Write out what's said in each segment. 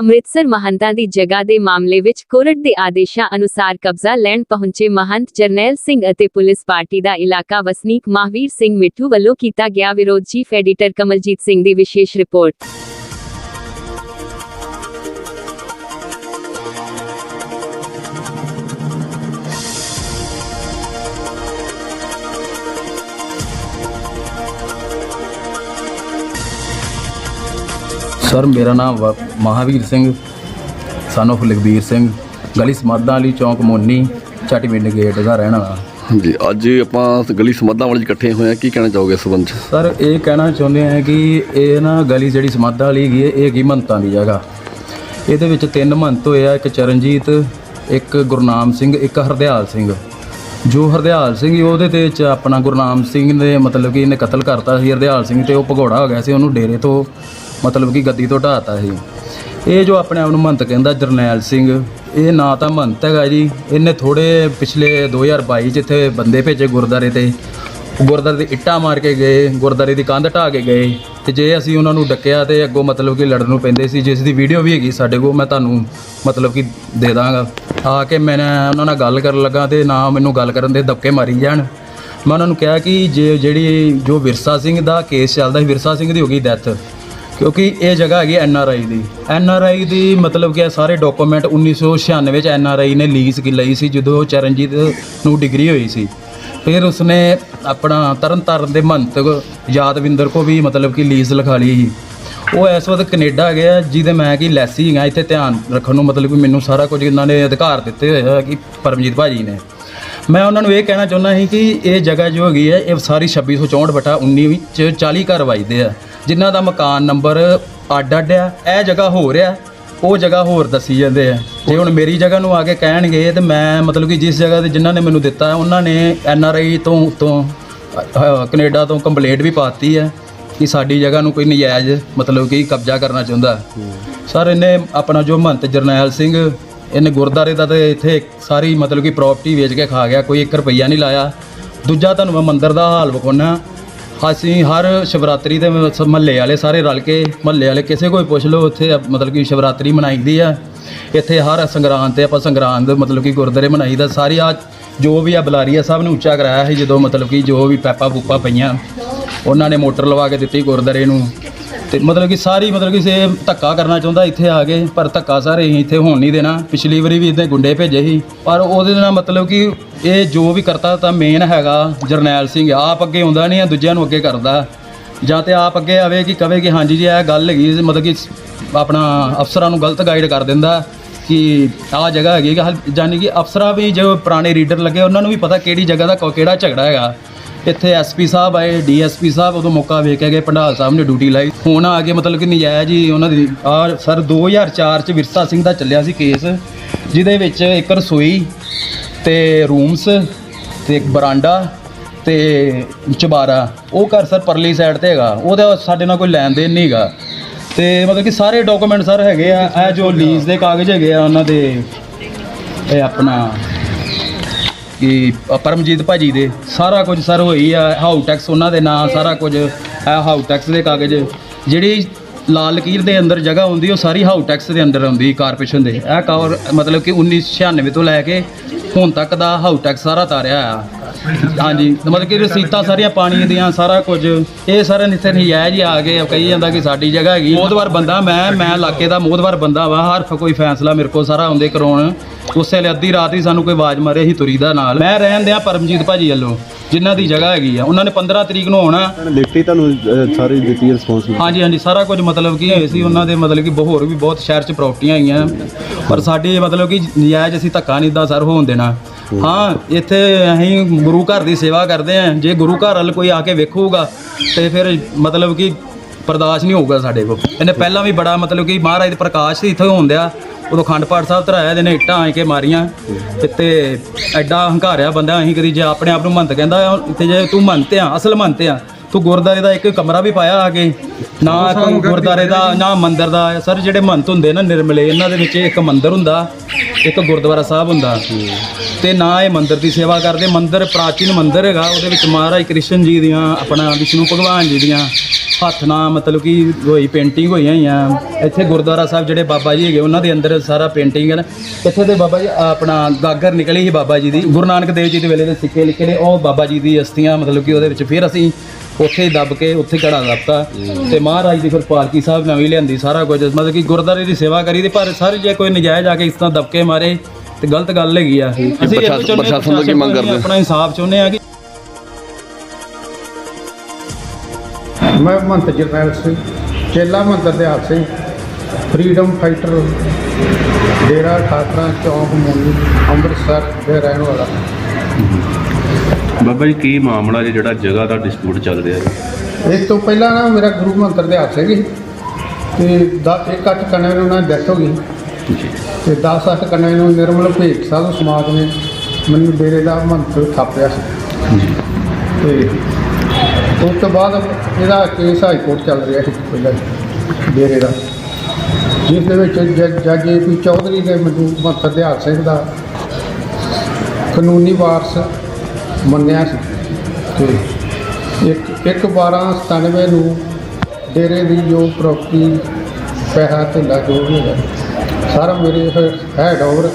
ਅੰਮ੍ਰਿਤਸਰ ਮਹੰਤਾਂ ਦੀ ਜਗ੍ਹਾ ਦੇ ਮਾਮਲੇ ਵਿੱਚ ਕੋਰਟ ਦੇ ਆਦੇਸ਼ਾਂ ਅਨੁਸਾਰ ਕਬਜ਼ਾ ਲੈਣ ਪਹੁੰਚੇ ਮਹੰਤ ਜਰਨੈਲ ਸਿੰਘ ਅਤੇ ਪੁਲਿਸ ਪਾਰਟੀ ਦਾ ਇਲਾਕਾ ਵਸਨੀਕ ਮਹਾਵੀਰ ਸਿੰਘ ਮਿੱਠੂ ਵੱਲੋਂ ਕੀਤਾ ਗਿਆ ਵਿਰੋਧ। ਚੀਫ ਐਡੀਟਰ ਕਮਲਜੀਤ ਸਿੰਘ ਦੀ ਵਿਸ਼ੇਸ਼ ਰਿਪੋਰਟ। ਸਰ ਮੇਰਾ ਨਾਮ ਵਾ- ਮਹਾਵੀਰ ਸਿੰਘ son of ਲਖਬੀਰ ਸਿੰਘ ਗਲੀ ਸਮਾਦਾਂ ਵਾਲੀ ਚੌਂਕ ਮੋਨੀ ਚਾਟੀਵਿੰਡ ਗੇਟ ਦਾ ਰਹਿਣ ਵਾਲਾ। ਜੀ ਅੱਜ ਆਪਾਂ ਗਲੀ ਸਮੱਧਾਂ ਵਾਲੇ 'ਚ ਇਕੱਠੇ ਹੋਏ ਆ ਕੀ ਕਹਿਣਾ ਚਾਹੋਗੇ ਇਸ ਸੰਬੰਧ 'ਚ? ਸਰ ਇਹ ਕਹਿਣਾ ਚਾਹੁੰਦੇ ਆ ਕਿ ਇਹ ਨਾ ਗਲੀ ਜਿਹੜੀ ਸਮਾਦਾਂ ਵਾਲੀ ਹੈਗੀ ਹੈ ਇਹ ਹੈਗੀ ਮੰਤਾਂ ਦੀ ਜਗ੍ਹਾ। ਇਹਦੇ ਵਿੱਚ ਤਿੰਨ ਮੰਤ ਹੋਏ ਆ ਇੱਕ ਚਰਨਜੀਤ ਇੱਕ ਗੁਰਨਾਮ ਸਿੰਘ ਇੱਕ ਹਰਦਿਆਲ ਸਿੰਘ। ਜੋ ਹਰਦਿਆਲ ਸਿੰਘ ਸੀ, ਉਹਦੇ ਤੇ ਚ ਆਪਣਾ ਗੁਰਨਾਮ ਸਿੰਘ ਨੇ ਮਤਲਬ ਕਿ ਇਹਨੇ ਕਤਲ ਕਰਤਾ ਸੀ। ਹਰਦਿਆਲ ਸਿੰਘ ਤੇ ਉਹ ਭਗੌੜਾ ਹੋ ਗਿਆ ਸੀ ਉਹਨੂੰ ਡੇਰੇ ਤੋਂ ਮਤਲਬ ਕਿ ਗੱਦੀ ਤੋਂ ਢਾਤਾ ਸੀ। ਇਹ ਜੋ ਆਪਣੇ ਆਪ ਨੂੰ ਮੰਤ ਕਹਿੰਦਾ ਜਰਨੈਲ ਸਿੰਘ, ਇਹ ਨਾ ਤਾਂ ਮੰਤ ਹੈਗਾ ਜੀ। ਇਹਨੇ ਥੋੜੇ ਪਿਛਲੇ 2022 ਚ ਇੱਥੇ ਬੰਦੇ ਭੇਜੇ ਗੁਰਦਾਰੇ ਤੇ। ਗੁਰਦਾਰੇ ਦੀ ਇੱਟਾਂ ਮਾਰ ਕੇ ਗਏ ਗੁਰਦਾਰੇ ਦੀ ਕੰਧ ਢਾਹ ਕੇ ਗਏ। ਤੇ ਜੇ ਅਸੀਂ ਉਹਨਾਂ ਨੂੰ ਡੱਕਿਆ ਤੇ ਅੱਗੋਂ ਮਤਲਬ ਕਿ ਲੜਨ ਨੂੰ ਪੈਂਦੇ ਸੀ ਜਿਸ ਦੀ ਵੀਡੀਓ ਵੀ ਹੈਗੀ ਸਾਡੇ ਕੋਲ, ਮੈਂ ਤੁਹਾਨੂੰ ਮਤਲਬ ਕਿ ਦੇ ਦਾਂਗਾ। ਆ ਕੇ ਮੈਂ ਉਹਨਾਂ ਨਾਲ ਗੱਲ ਕਰਨ ਲੱਗਾ ਤੇ ਨਾ ਮੈਨੂੰ ਗੱਲ ਕਰਨ ਦੇ ਧੱਕੇ ਮਾਰੀ ਜਾਣ। ਮੈਂ ਉਹਨਾਂ ਨੂੰ ਕਿਹਾ ਕਿ ਜੇ ਜਿਹੜੀ ਜੋ ਵਿਰਸਾ ਸਿੰਘ ਦਾ ਕੇਸ ਚੱਲਦਾ ਸੀ, ਵਿਰਸਾ ਸਿੰਘ ਦੀ ਹੋ ਗਈ ਡੈਥ ਕਿਉਂਕਿ ਇਹ ਜਗ੍ਹਾ ਹੈਗੀ N R I the. N R I ਦੀ ਮਤਲਬ ਕਿ ਇਹ ਸਾਰੇ ਡਾਕੂਮੈਂਟ 1996 ਵਿੱਚ ਐਨ ਆਰ ਆਈ ਨੇ ਲੀਜ਼ ਕੀ ਲਈ ਸੀ, ਜਦੋਂ ਚਰਨਜੀਤ ਨੂੰ ਡਿਗਰੀ ਹੋਈ ਸੀ। ਫਿਰ ਉਸਨੇ ਆਪਣਾ ਤਰਨਤਾਰਨ ਦੇ ਮਹੰਤ ਯਾਦਵਿੰਦਰ ਕੋ ਵੀ ਮਤਲਬ ਕਿ ਲੀਜ਼ ਲਿਖਾ ਲਈ ਸੀ। ਉਹ ਇਸ ਵਕਤ ਕੈਨੇਡਾ ਗਿਆ ਜਿਹਦੇ ਮੈਂ ਕਿ ਲੈਸੀ ਹੈਗਾ, ਇੱਥੇ ਧਿਆਨ ਰੱਖਣ ਨੂੰ ਮਤਲਬ ਕਿ ਮੈਨੂੰ ਸਾਰਾ ਕੁਝ ਇਹਨਾਂ ਨੇ ਅਧਿਕਾਰ ਦਿੱਤੇ ਹੋਏ ਆ ਕਿ ਪਰਮਜੀਤ ਭਾਜੀ ਨੇ। ਮੈਂ ਉਹਨਾਂ ਨੂੰ ਇਹ ਕਹਿਣਾ ਚਾਹੁੰਦਾ ਸੀ ਕਿ ਇਹ ਜਗ੍ਹਾ ਜੋ ਹੈਗੀ ਹੈ ਇਹ ਸਾਰੀ 2664 ਬਟਾ 19 ਵਿੱਚ 40 ਘਰ ਵਜਦੇ ਆ। ਜਿਨ੍ਹਾਂ ਦਾ ਮਕਾਨ ਨੰਬਰ ਅੱਡ ਅੱਡ ਆ ਇਹ ਜਗ੍ਹਾ ਹੋ ਰਿਹਾ ਉਹ ਜਗ੍ਹਾ ਹੋਰ ਦੱਸੀ ਜਾਂਦੇ ਆ। ਜੇ ਹੁਣ ਮੇਰੀ ਜਗ੍ਹਾ ਨੂੰ ਆ ਕੇ ਕਹਿਣਗੇ ਤੇ ਮੈਂ ਮਤਲਬ ਕਿ ਜਿਸ ਜਗ੍ਹਾ ਤੇ ਜਿਨ੍ਹਾਂ ਨੇ ਮੈਨੂੰ ਦਿੱਤਾ ਉਹਨਾਂ ਨੇ ਐਨ ਆਰ ਆਈ ਤੋਂ ਤੋਂ ਅਹ, ਕੈਨੇਡਾ ਤੋਂ ਕੰਪਲੇਂਟ ਵੀ ਪਾਤੀ ਹੈ ਕਿ ਸਾਡੀ ਜਗ੍ਹਾ ਨੂੰ ਕੋਈ ਨਜਾਇਜ਼ ਮਤਲਬ ਕਿ ਕਬਜ਼ਾ ਕਰਨਾ ਚਾਹੁੰਦਾ। ਸਰ ਇਹਨੇ ਆਪਣਾ ਜੋ ਮਹੰਤ ਜਰਨੈਲ ਸਿੰਘ ਇਹਨੇ ਗੁਰਦਾਰੇ ਦਾ ਤੇ ਇੱਥੇ ਸਾਰੀ ਮਤਲਬ ਕਿ ਪ੍ਰਾਪਰਟੀ ਵੇਚ ਕੇ ਖਾ ਗਿਆ ਕੋਈ 1 ਰੁਪਈਆ ਨਹੀਂ ਲਾਇਆ। ਦੂਜਾ ਤੁਹਾਨੂੰ ਮੈਂ ਮੰਦਿਰ ਦਾ ਹਾਲ ਵਿਖਾਉਣਾ ਅਸੀਂ ਹਰ ਸ਼ਿਵਰਾਤਰੀ ਦੇ ਮਹੱਲੇ ਵਾਲੇ ਸਾਰੇ ਰਲ ਕੇ, ਮਹੱਲੇ ਵਾਲੇ ਕਿਸੇ ਕੋਈ ਪੁੱਛ ਲਓ, ਉੱਥੇ ਮਤਲਬ ਕਿ ਸ਼ਿਵਰਾਤਰੀ ਮਨਾਈਦੀ ਆ। ਇੱਥੇ ਹਰ ਸੰਗਰਾਂਦ ਤੇ ਆਪਾਂ ਸੰਗਰਾਂਦ ਮਤਲਬ ਕਿ ਗੁਰਦੁਆਰੇ ਮਨਾਈਦਾ। ਸਾਰੀ ਆ ਜੋ ਵੀ ਆ ਬੁਲਾਰੀਆ ਸਾਹਿਬ ਨੇ ਉੱਚਾ ਕਰਾਇਆ ਸੀ, ਜਦੋਂ ਮਤਲਬ ਕਿ ਜੋ ਵੀ ਪੈਪਾ ਪੂਪਾ ਪਈਆਂ, ਉਹਨਾਂ ਨੇ ਮੋਟਰ ਲਵਾ ਕੇ ਦਿੱਤੀ ਗੁਰਦੁਆਰੇ ਨੂੰ। ਤੇ ਮਤਲਬ ਕਿ ਸਾਰੀ ਮਤਲਬ ਕਿ ਸੇ ਧੱਕਾ ਕਰਨਾ ਚਾਹੁੰਦਾ ਇੱਥੇ ਆ ਕੇ, ਪਰ ਧੱਕਾ ਸਾਰੇ ਅਸੀਂ ਇੱਥੇ ਹੋਣ ਨਹੀਂ ਦੇਣਾ। ਪਿਛਲੀ ਵਾਰੀ ਵੀ ਇਦਾਂ ਗੁੰਡੇ ਭੇਜੇ ਸੀ। ਪਰ ਉਹਦੇ ਨਾਲ ਮਤਲਬ ਕਿ ਇਹ ਜੋ ਵੀ ਕਰਤਾ ਤਾਂ ਮੇਨ ਹੈਗਾ ਜਰਨੈਲ ਸਿੰਘ। ਆਪ ਅੱਗੇ ਹੁੰਦਾ ਨਹੀਂ ਆ, ਦੂਜਿਆਂ ਨੂੰ ਅੱਗੇ ਕਰਦਾ। ਜਾਂ ਤੇ ਆਪ ਅੱਗੇ ਆਵੇ ਕਿ ਕਵੇ ਕਿ ਹਾਂਜੀ ਜੀ, ਇਹ ਗੱਲ ਹੈਗੀ ਮਤਲਬ ਕਿ ਆਪਣਾ ਅਫਸਰਾਂ ਨੂੰ ਗਲਤ ਗਾਈਡ ਕਰ ਦਿੰਦਾ ਕਿ ਆਹ ਜਗ੍ਹਾ ਹੈਗੀ। ਕਿ ਹਲ- ਕਿ ਅਫਸਰਾਂ ਵੀ ਜੋ ਪੁਰਾਣੇ ਰੀਡਰ ਲੱਗੇ, ਉਹਨਾਂ ਨੂੰ ਵੀ ਪਤਾ ਕਿਹੜੀ ਜਗ੍ਹਾ ਦਾ ਕੋ- ਕਿਹੜਾ ਝਗੜਾ ਹੈਗਾ। ਇੱਥੇ ਐਸਪੀ ਸਾਹਿਬ ਆਏ ਡੀਐਸਪੀ ਸਾਹਿਬ ਉਦੋਂ ਮੌਕਾ ਵੇਖ ਕੇ ਗਏ ਪੰਡਾਲ ਸਾਹਿਬ ਨੇ ਡਿਊਟੀ ਲਾਈ। ਹੁਣ ਆ ਕੇ ਮਤਲਬ ਕਿ ਨਜਾਇਜ਼ ਹੀ ਉਹਨਾਂ ਦੀ, ਆ ਸਰ 2004 ਚ ਵਿਰਸਾ ਸਿੰਘ ਦਾ ਚੱਲਿਆ ਸੀ ਕੇਸ, ਜਿਹਦੇ ਵਿੱਚ ਇੱਕ ਰਸੋਈ ਤੇ ਰੂਮਸ ਤੇ ਇੱਕ ਬਰਾਂਡਾ ਤੇ ਚਬਾਰਾ। ਉਹ ਘਰ ਸਰ ਪਰਲੀ ਸਾਈਡ ਤੇ ਹੈਗਾ। ਉਹਦਾ ਸਾਡੇ ਨਾਲ ਕੋਈ ਲੈਣ ਦੇਣ ਨਹੀਂ ਹੈਗਾ। ਤੇ ਮਤਲਬ ਕਿ ਸਾਰੇ ਡਾਕੂਮੈਂਟ ਸਰ ਹੈਗੇ ਆ, ਇਹ ਜੋ ਲੀਜ਼ ਦੇ ਕਾਗਜ਼ ਹੈਗੇ ਆ, ਉਹਨਾਂ ਦੇ, ਇਹ ਆਪਣਾ ਕਿ ਪਰਮਜੀਤ ਭਾਜੀ ਦੇ ਸਾਰਾ ਕੁਝ ਸਰ ਹੋਈ ਆ ਹਾਊ ਟੈਕਸ ਉਹਨਾਂ ਦੇ ਨਾਂ ਸਾਰਾ ਕੁਝ ਇਹ ਹਾਊ ਟੈਕਸ ਦੇ ਕਾਗਜ਼ ਜਿਹੜੀ ਲਾਲ ਲਕੀਰ ਦੇ ਅੰਦਰ ਜਗ੍ਹਾ ਹੁੰਦੀ ਉਹ ਸਾਰੀ ਹਾਊ ਟੈਕਸ ਦੇ ਅੰਦਰ ਆਉਂਦੀ ਕਾਰਪੋਰੇਸ਼ਨ ਦੇ। ਇਹ ਕਵਰ ਮਤਲਬ ਕਿ 1996 ਤੋਂ ਲੈ ਕੇ ਹੁਣ ਤੱਕ ਦਾ ਹਾਊ ਟੈਕਸ ਸਾਰਾ ਤਾਰਿਆ ਆ। ਹਾਂਜੀ ਮਤਲਬ ਕਿ ਰਸੀਤਾਂ ਸਾਰੀਆਂ ਪਾਣੀ ਦੀਆਂ ਸਾਰਾ ਕੁਝ। ਇਹ ਸਾਰੇ ਨਿੱਥੇ ਨਜਾਇਜ਼ ਹੀ ਆ ਗਏ ਕਹੀ ਜਾਂਦਾ ਕਿ ਸਾਡੀ ਜਗ੍ਹਾ ਹੈਗੀ। ਮੋਦਵਾਰ ਬੰਦਾ ਮੈਂ ਮੈਂ ਇਲਾਕੇ ਦਾ ਮੋਦਵਾਰ ਬੰਦਾ ਵਾ ਹਰ ਕੋਈ ਫੈਸਲਾ ਮੇਰੇ ਕੋਲ ਸਾਰਾ ਆਉਂਦੇ ਕਰਾਉਣ। ਉਸੇ ਵੇਲੇ ਅੱਧੀ ਰਾਤ ਹੀ ਸਾਨੂੰ ਕੋਈ ਆਵਾਜ਼ ਮਾਰੇ ਅਸੀਂ ਤੁਰੀ ਦਾ ਨਾਲ। ਮੈਂ ਰਹਿਣ ਦਿਆਂ ਪਰਮਜੀਤ ਭਾਜੀ ਵੱਲੋਂ ਜਿਨ੍ਹਾਂ ਦੀ ਜਗ੍ਹਾ ਹੈਗੀ ਆ। ਉਹਨਾਂ ਨੇ 15 ਤਰੀਕ ਨੂੰ ਆਉਣਾ। ਲਿਖਤੀ ਤੁਹਾਨੂੰ ਸਾਰੀ ਦਿੱਤੀ ਰਿਸਪੌਂਸ ਹਾਂਜੀ ਹਾਂਜੀ ਸਾਰਾ ਕੁਝ ਮਤਲਬ ਕੀ ਹੋਏ ਸੀ। ਉਹਨਾਂ ਦੇ ਮਤਲਬ ਕਿ ਹੋਰ ਵੀ ਬਹੁਤ ਸ਼ਹਿਰ 'ਚ ਪ੍ਰਾਪਰਟੀਆਂ ਆਈਆਂ। ਪਰ ਸਾਡੀ ਮਤਲਬ ਕਿ ਨਜਾਇਜ਼ ਅਸੀਂ ਧੱਕਾ ਨਹੀਂ ਦਾ ਸਰ ਹੋਣ ਦੇਣਾ। ਹਾਂ, ਇੱਥੇ ਅਸੀਂ ਗੁਰੂ ਘਰ ਦੀ ਸੇਵਾ ਕਰਦੇ ਆਂ ਜੇ ਗੁਰੂ ਘਰ ਵੱਲ ਕੋਈ ਆ ਕੇ ਵੇਖੂਗਾ, ਤੇ ਫਿਰ ਮਤਲਬ ਕਿ ਬਰਦਾਸ਼ਤ ਨਹੀਂ ਹੋਊਗਾ ਸਾਡੇ ਕੋਲ। ਇਹਨੇ ਪਹਿਲਾਂ ਵੀ ਬੜਾ ਮਤਲਬ ਕਿ ਮਹਾਰਾਜ ਦੇ ਪ੍ਰਕਾਸ਼ ਸੀ, ਇੱਥੇ ਹੁੰਦਿਆ ਉਦੋਂ ਖੰਡ ਪਾਠ ਸਾਹਿਬ ਧਰਾਇਆ ਇਹਨੇ ਇੱਟਾਂ ਆਏ ਕੇ ਮਾਰੀਆਂ। ਤੇ ਐਡਾ ਹੰਕਾਰਿਆ ਬੰਦਾ, ਅਸੀਂ ਕਦੀ ਜੇ ਆਪਣੇ ਆਪ ਨੂੰ ਮੰਤ ਕਹਿੰਦਾ ਤੇ ਜੇ ਤੂੰ ਮੰਨਤੇ ਆ, ਅਸਲ ਮੰਨਤੇ ਆ ਤੂੰ ਗੁਰਦਾਰੇ ਦਾ ਇੱਕ ਕਮਰਾ ਵੀ ਪਾਇਆ ਆ ਕੇ ਨਾ ਕੋਈ ਗੁਰਦਾਰੇ ਦਾ ਨਾ ਮੰਦਿਰ ਦਾ। ਸਰ ਜਿਹੜੇ ਮੰਤ ਹੁੰਦੇ ਨਾ ਨਿਰਮਲੇ ਇਹਨਾਂ ਦੇ ਵਿੱਚ ਇੱਕ ਮੰਦਿਰ ਹੁੰਦਾ ਇੱਕ ਗੁਰਦੁਆਰਾ ਸਾਹਿਬ ਹੁੰਦਾ। ਤੇ ਨਾ ਇਹ ਮੰਦਿਰ ਦੀ ਸੇਵਾ ਕਰਦੇ। ਮੰਦਿਰ ਪ੍ਰਾਚੀਨ ਮੰਦਿਰ ਹੈਗਾ ਉਹਦੇ ਵਿੱਚ ਮਹਾਰਾਜ ਕ੍ਰਿਸ਼ਨ ਜੀ ਦੀਆਂ ਆਪਣਾ ਵਿਸ਼ਨੂੰ ਭਗਵਾਨ ਜੀ ਦੀਆਂ ਹੱਥ ਨਾਲ ਮਤਲਬ ਕਿ ਹੋਈ ਪੇਂਟਿੰਗ ਹੋਈਆਂ ਹੋਈਆਂ ਇੱਥੇ ਗੁਰਦੁਆਰਾ ਸਾਹਿਬ ਜਿਹੜੇ ਬਾਬਾ ਜੀ ਹੈਗੇ ਉਹਨਾਂ ਦੇ ਅੰਦਰ ਸਾਰਾ ਪੇਂਟਿੰਗ ਹੈ ਨਾ। ਇੱਥੇ ਦੇ ਬਾਬਾ ਜੀ ਆਪਣਾ ਗਾਗਰ ਨਿਕਲੀ ਸੀ ਬਾਬਾ ਜੀ ਦੀ। ਗੁਰੂ ਨਾਨਕ ਦੇਵ ਜੀ ਦੇ ਵੇਲੇ ਦੇ ਸਿੱਕੇ ਲਿਖੇ ਨੇ ਉਹ ਬਾਬਾ ਜੀ ਦੀ ਅਸਥੀਆਂ ਮਤਲਬ ਕਿ ਉਹਦੇ ਵਿੱਚ ਫਿਰ ਅਸੀਂ ਉੱਥੇ ਹੀ ਦੱਬ ਕੇ ਉੱਥੇ ਘੜਾ ਦੱਬਤਾ ਤੇ ਮਹਾਰਾਜ ਦੀ ਫਿਰ ਪਾਲਕੀ ਸਾਹਿਬ ਨਵੀਂ ਲਿਆਂਦੀ ਸਾਰਾ ਕੁਝ। ਮਤਲਬ ਕਿ ਗੁਰਦਾਰੇ ਦੀ ਸੇਵਾ ਕਰੀ ਤੇ ਪਰ ਸਰ ਜੇ ਕੋਈ ਨਜਾਇਜ਼ ਆ ਕੇ ਇਸ ਤਰ੍ਹਾਂ ਦਬਕੇ ਮਾਰੇ ਤੇ ਗਲਤ ਗੱਲ ਹੈਗੀ ਆ। ਅਸੀਂ ਇਹੋ ਪ੍ਰਸ਼ਾਸਨ- ਚਾਹੁੰਦੇ ਹਾਂ ਪ੍ਰਸ਼ਾਸਨ ਤੋਂ ਕੀ ਮੰਗ ਕਰਦੇ? ਹੋ? ਆਪਣਾ ਇਨਸਾਫ ਚਾਹੁੰਦੇ ਆ ਕਿ ਮੈਂ ਮੰਤ ਜਰਨੈਲ ਸਿੰਘ ਚੇਲਾ ਮੰਦਰ ਦਿਆਲ ਸਿੰਘ ਫਰੀडम ਫਾਈਟਰ ਡੇਰਾ ਠਾਕਰਾ ਚੌਂਕ ਮੋਨੀ ਅੰਮ੍ਰਿਤਸਰ ਦੇ ਰਹਿਣ ਵਾਲਾ। ਬਾਬਾ ਜੀ ਕੀ ਮਾਮਲਾ ਜੀ ਜਿਹੜਾ ਜਗ੍ਹਾ ਦਾ ਡਿਸਪਿਊਟ ਚੱਲ ਰਿਹਾ ਹੈ ਇਸ ਤੋਂ ਪਹਿਲਾਂ ਨਾ ਮੇਰਾ ਗੁਰੂ ਮੰਤਰ ਦਿਆਲ ਸਿੰਘ ਸੀ ਤੇ ਦਾ ਇੱਕ ਅੱਠ ਕੰਨੇ ਨੂੰ ਉਹਨਾਂ ਦੀ ਡੈਥ ਹੋ ਗਈ। ਤੇ 10 ਅੱਠ ਕੰਨੇ ਨੂੰ ਨਿਰਮਲ ਭੇਟ ਸਾਧੂ ਸਮਾਜ ਨੇ ਮੈਨੂੰ ਡੇਰੇ ਦਾ ਮੰਤਰ ਥਾਪਿਆ ਸੀ। ਤੇ ਉਸ ਤੋਂ ਬਾਅਦ ਇਹਦਾ ਕੇਸ ਹਾਈ ਕੋਰਟ ਚੱਲ ਰਿਹਾ ਸੀ ਪਹਿਲਾਂ ਡੇਰੇ ਦਾ। ਜਿਸ ਦੇ ਵਿੱਚ ਜੱਜ ਜੱਜ ਏ ਪੀ ਚੌਧਰੀ ਨੇ ਮੈਨੂੰ ਮੰਤਰ ਦਿਆਲ ਸਿੰਘ ਦਾ ਕਾਨੂੰਨੀ ਵਾਰਸ ਮੰਨਿਆ ਸੀ। ਤੇ ਇੱਕ ਇੱਕ 1297 ਨੂੰ ਡੇਰੇ ਦੀ ਜੋ ਪ੍ਰਾਪਰਟੀ ਪੈਸਾ ਜੋ ਵੀ ਹੈਗਾ ਸਾਰਾ ਮੇਰੇ ਹੈਡ ਓਵਰ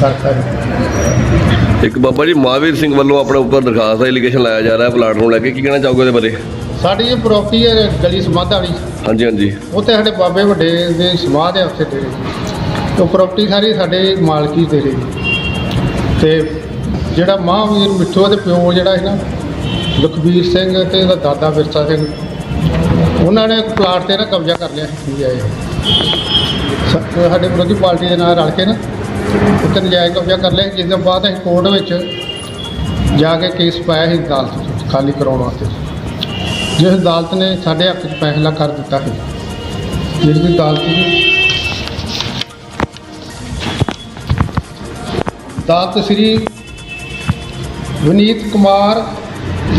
ਕਰਤਾ ਜੀ। ਇੱਕ ਬਾਬਾ ਜੀ ਮਹਾਵੀਰ ਸਿੰਘ ਵੱਲੋਂ ਆਪਣੇ ਉੱਪਰ ਦਰਖਾਸਤ ਐਲੀਗੇਸ਼ਨ ਲਾਇਆ ਜਾ ਰਿਹਾ ਹੈ ਪਲਾਟ ਨੂੰ ਲੈ ਕੇ। ਕੀ ਕਹਿਣਾ ਚਾਹੋਗੇ ਉਹਦੇ ਬਾਰੇ? ਸਾਡੀ ਇਹ ਪ੍ਰਾਪਰਟੀ ਹੈ ਗਲੀ ਸਮਾਧ ਵਾਲੀ। ਹਾਂਜੀ ਹਾਂਜੀ। ਉੱਥੇ ਸਾਡੇ ਬਾਬੇ ਵੱਡੇ ਦੇ ਸਮਾਧ ਹੈ ਉੱਥੇ ਡੇਰੇ। ਤੇ ਪ੍ਰਾਪਰਟੀ ਸਾਰੀ ਸਾਡੇ ਮਾਲਕੀ ਦੀ। ਤੇ ਜਿਹੜਾ ਮਹਾਂਵੀਰ ਮਿੱਠੂ ਦੇ ਪਿਓ ਜਿਹੜਾ ਸੀ ਨਾ, ਲਖਬੀਰ ਸਿੰਘ ਤੇ ਉਹਦਾ ਦਾਦਾ ਵਿਰਸਾ ਸਿੰਘ, ਉਹਨਾਂ ਨੇ ਪਲਾਟ ਤੇ ਨਾ ਕਬਜ਼ਾ ਕਰ ਲਿਆ ਸੀ ਆਏ ਸਾਡੇ ਵਿਰੋਧੀ ਪਾਰਟੀ ਦੇ ਨਾਲ ਰਲ ਕੇ ਨਾ ਉੱਥੇ ਨਜਾਇਜ਼ ਕਬਜ਼ਾ ਕਰ ਲਿਆ ਜਿਸ ਤੋਂ ਬਾਅਦ ਅਸੀਂ ਕੋਰਟ ਵਿੱਚ ਜਾ ਕੇ ਕੇਸ ਪਾਇਆ ਸੀ ਅਦਾਲਤ ਖਾਲੀ ਕਰਾਉਣ ਵਾਸਤੇ। ਜਿਸ ਅਦਾਲਤ ਨੇ ਸਾਡੇ ਹੱਕ 'ਚ ਫੈਸਲਾ ਕਰ ਦਿੱਤਾ ਸੀ। ਜਿਸ ਦੀ ਅਦਾਲਤ ਦੀ ਅਦਾਲਤ ਸ੍ਰੀ ਵਿਨੀਤ ਕੁਮਾਰ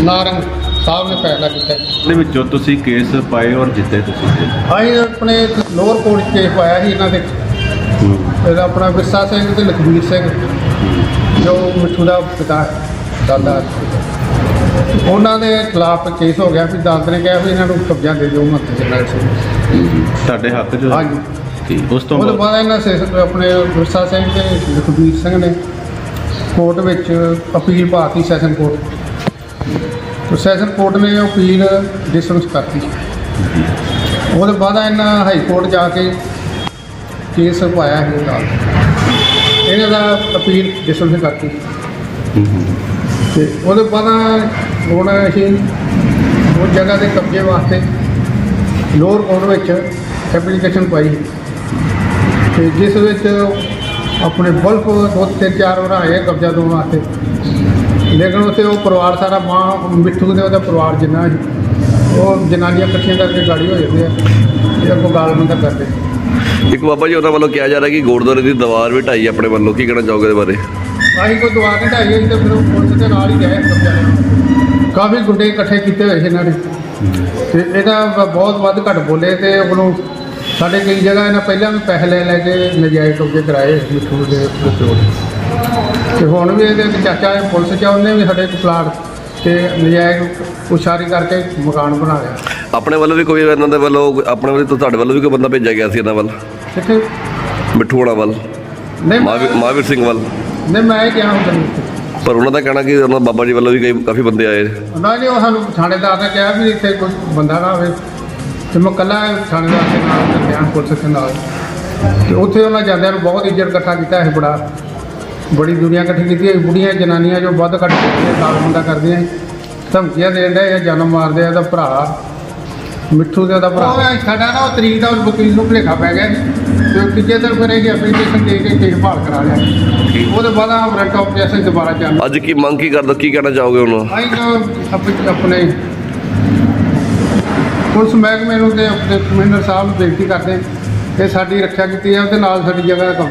ਨਾਰੰਗ ਸਾਹਿਬ ਨੇ ਫੈਸਲਾ ਕੀਤਾ ਜੀ। ਉਹਦੇ ਵਿੱਚੋਂ ਤੁਸੀਂ ਕੇਸ ਪਾਏ ਔਰ ਜਿੱਤੇ ਤੁਸੀਂ ਅਸੀਂ ਆਪਣੇ ਲੋਅਰ ਕੋਰਟ 'ਚ ਪਾਇਆ ਸੀ ਇਹਨਾਂ ਦੇ। ਇਹਦਾ ਆਪਣਾ ਵਿਰਸਾ ਸਿੰਘ ਤੇ ਲਖਬੀਰ ਸਿੰਘ ਜੋ ਮਿੱਠੂ ਦਾ ਪਿਤਾ ਦਾਦਾ। ਉਹਨਾਂ ਦੇ ਖਿਲਾਫ ਕੇਸ ਹੋ ਗਿਆ ਵੀ ਅਦਾਲਤ ਨੇ ਕਿਹਾ ਵੀ ਇਹਨਾਂ ਨੂੰ ਕਬਜ਼ਾ ਦੇ ਦਿਓ ਮੱਤ ਜਰਨੈਲ ਸਿੰਘ ਤੁਹਾਡੇ ਹੱਕ 'ਚ ਹਾਂਜੀ। ਉਸ ਤੋਂ ਉਹਦੇ ਬਾਅਦ? ਬਾਅਦ ਇਹਨਾਂ ਸੇ ਆਪਣੇ ਵਿਰਸਾ ਸਿੰਘ ਤੇ ਲਖਬੀਰ ਸਿੰਘ ਨੇ ਕੋਰਟ ਵਿੱਚ ਅਪੀਲ ਪਾਤੀ ਸੈਸ਼ਨ ਕੋਰਟ। ਤੇ ਸੈਸ਼ਨ ਕੋਰਟ ਨੇ ਉਹ ਅਪੀਲ ਡਿਸਮਿਸ ਕਰਤੀ। ਉਹਦੇ ਬਾਅਦ ਇਹਨਾਂ ਹਾਈ ਕੋਰਟ ਜਾ ਕੇ ਕੇਸ ਪਾਇਆ ਹੈ ਅਦਾਲਤ ਇਹਨਾਂ ਦਾ ਅਪੀਲ ਡਿਸਮਿਸ ਕਰਤੀ। ਤੇ ਉਹਦੇ ਬਾਅਦ ਹੁਣ ਅਸੀਂ ਉਹ ਜਗ੍ਹਾ ਦੇ ਕਬਜ਼ੇ ਵਾਸਤੇ ਲੋਅਰ ਕੋਰਟ ਵਿੱਚ ਐਪਲੀਕੇਸ਼ਨ ਪਾਈ। ਤੇ ਜਿਸ ਵਿੱਚ ਆਪਣੇ ਬਲਫ ਦੋ ਤਿੰਨ ਚਾਰ ਵਾਰ ਆਏ ਕਬਜ਼ਾ ਦੇਣ ਵਾਸਤੇ। ਲੇਕਿਨ ਉੱਥੇ ਉਹ ਪਰਿਵਾਰ ਸਾਰਾ ਮਾਂ ਮਿੱਠੂ ਦੇ ਉਹਦਾ ਪਰਿਵਾਰ ਜਿੰਨਾ ਉਹ ਜਨਾਨੀਆਂ ਇਕੱਠੀਆਂ ਕਰਕੇ ਗਾੜੀ ਹੋ ਜਾਂਦੇ ਆ ਇਹ ਅੱਗੋਂ ਗਾਲ ਮੰਦਾ ਕਰਦੇ। ਇੱਕ ਬਾਬਾ ਜੀ ਉਹਨਾਂ ਵੱਲੋਂ ਕਿਹਾ ਜਾ ਰਿਹਾ ਕਿ ਗੁਰਦੁਆਰੇ ਦੀ ਦੀਵਾਰ ਵੀ ਢਾਈ ਆਪਣੇ ਵੱਲੋਂ ਕੀ ਕਹਿਣਾ ਚਾਹੋਗੇ ਇਹਦੇ ਬਾਰੇ? ਆਹੀ ਕੋਈ ਦੁਆ ਨਹੀਂ ਢਾਈ ਹੋਈ ਤੇ ਫਿਰ ਉਹ ਪੁਲਿਸ ਦੇ ਨਾਲ ਹੀ ਗਏ ਕਬਜ਼ਾ ਲੈਣ। ਕਾਫੀ ਗੁੰਡੇ ਇਕੱਠੇ ਕੀਤੇ ਹੋਏ ਸੀ ਇਹਨਾਂ ਨੇ ਤੇ ਇਹਦਾ ਬਹੁਤ ਵੱਧ ਘੱਟ ਬੋਲੇ ਤੇ ਉਹਨੂੰ ਸਾਡੇ ਕਈ ਜਗ੍ਹਾ ਇਹਨਾਂ ਪਹਿਲਾਂ ਵੀ ਪੈਸੇ ਲੈ ਲੈ ਕੇ ਨਜਾਇਜ਼ ਕਬਜ਼ੇ ਕਰਾਏ ਮਿੱਠੂ ਦੇ ਨੇ। ਤੇ ਹੁਣ ਵੀ ਇਹਦੇ ਇੱਕ ਚਾਚਾ ਹੈ ਪੁਲਿਸ ਚ ਉਹਨੇ ਵੀ ਸਾਡੇ ਇੱਕ ਪਲਾਟ ਤੇ ਨਜਾਇਜ਼ ਉਸ਼ਾਰੀ ਕਰਕੇ ਮਕਾਨ ਬਣਾ ਲਿਆ। ਆਪਣੇ ਵੱਲੋਂ ਵੀ ਕੋਈ ਇਹਨਾਂ ਦੇ ਵੱਲੋਂ ਆਪਣੇ ਵੱਲੋਂ ਤੋਂ ਤੁਹਾਡੇ ਵੱਲੋਂ ਵੀ ਕੋਈ ਬੰਦਾ ਭੇਜਿਆ ਗਿਆ ਸੀ ਇਹਨਾਂ ਵੱਲ? ਕਿੱਥੇ ਮਿੱਠੂ ਹੋਣਾ ਵੱਲ? ਨਹੀਂ ਮਹਾਵੀਰ ਸਿੰਘ ਵੱਲ? ਨਹੀਂ ਮੈਂ ਇਹ ਕਿਹਾ ਹੁੰਦਾ ਨਹੀਂ। ਪਰ ਉਹਨਾਂ ਦਾ ਕਹਿਣਾ ਕਿ ਉਹਨਾਂ ਬਾਬਾ ਜੀ ਵੱਲੋਂ ਵੀ ਕਈ ਕਾਫੀ ਬੰਦੇ ਆਏ। ਨਾ ਨਹੀਂ ਉਹ ਸਾਨੂੰ ਥਾਣੇਦਾਰ ਨੇ ਕਿਹਾ ਵੀ ਇੱਥੇ ਕੋਈ ਬੰਦਾ ਨਾ ਹੋਵੇ ਤੇ ਮੈਂ ਇਕੱਲਾ ਥਾਣੇਦਾਰ ਦੇ ਨਾਲ ਤੇ ਬਿਆਨ ਪੁਲਿਸ ਦੇ ਨਾਲ। ਤੇ ਉੱਥੇ ਉਹਨਾਂ ਜਾਂਦਿਆਂ ਨੂੰ ਬਹੁਤ ਇੱਜ਼ਤ ਇਕੱਠਾ ਕੀਤਾ ਸੀ ਬੜਾ। ਬੜੀ ਦੁਨੀਆ ਇਕੱਠੀ ਕੀਤੀ ਹੈ। ਬੁੜੀਆਂ ਜਨਾਨੀਆਂ ਜੋ ਵੱਧ ਘੱਟ ਕਰਦੀਆਂ ਨਾਲ ਬੰਦਾ ਕਰਦੀਆਂ ਸੀ। ਧਮਕੀਆਂ ਦੇਣ ਦੇ ਜਨਮ ਮਾਰਦੇ ਆ ਇਹਦਾ ਭਰਾ। ਮਿੱਠੂ ਦੇ ਉਹਦਾ ਭਰਾ। ਸਾਡਾ ਨਾ ਉਹ ਤਰੀਕ ਦਾ ਉਸ ਵਕੀਲ ਨੂੰ ਭੁਲੇਖਾ ਪੈ ਗਿਆ। ਤੇ ਉਹ ਤੀਜੇ ਦਿਨ ਫਿਰ ਇਹ ਐਪਲੀਕੇਸ਼ਨ ਦੇ ਕੇ ਕੇਸ ਭਾਲ ਕਰਾ ਲਿਆ। ਉਹਦੇ ਬਾਅਦ ਆ ਵਾਰੰਟ ਆਫ ਦੁਬਾਰਾ ਚੱਲ। ਅੱਜ ਕੀ ਮੰਗ ਕੀ ਕਰਦੇ ਕੀ ਕਹਿਣਾ ਚਾਹੋਗੇ ਉਹਨੂੰ? ਆਈ ਤਾਂ ਆਪਣੇ ਪੁਲਿਸ ਮਹਿਕਮੇ ਨੂੰ ਤੇ ਆਪਣੇ ਕਮਿਸ਼ਨਰ ਸਾਹਿਬ ਨੂੰ ਬੇਨਤੀ ਕਰਦੇ ਕਿ ਸਾਡੀ ਰੱਖਿਆ ਕੀਤੀ ਹੈ ਉਹਦੇ ਨਾਲ ਸਾਡੀ ਜਗ੍ਹਾ ਦਾ ਕੰਮ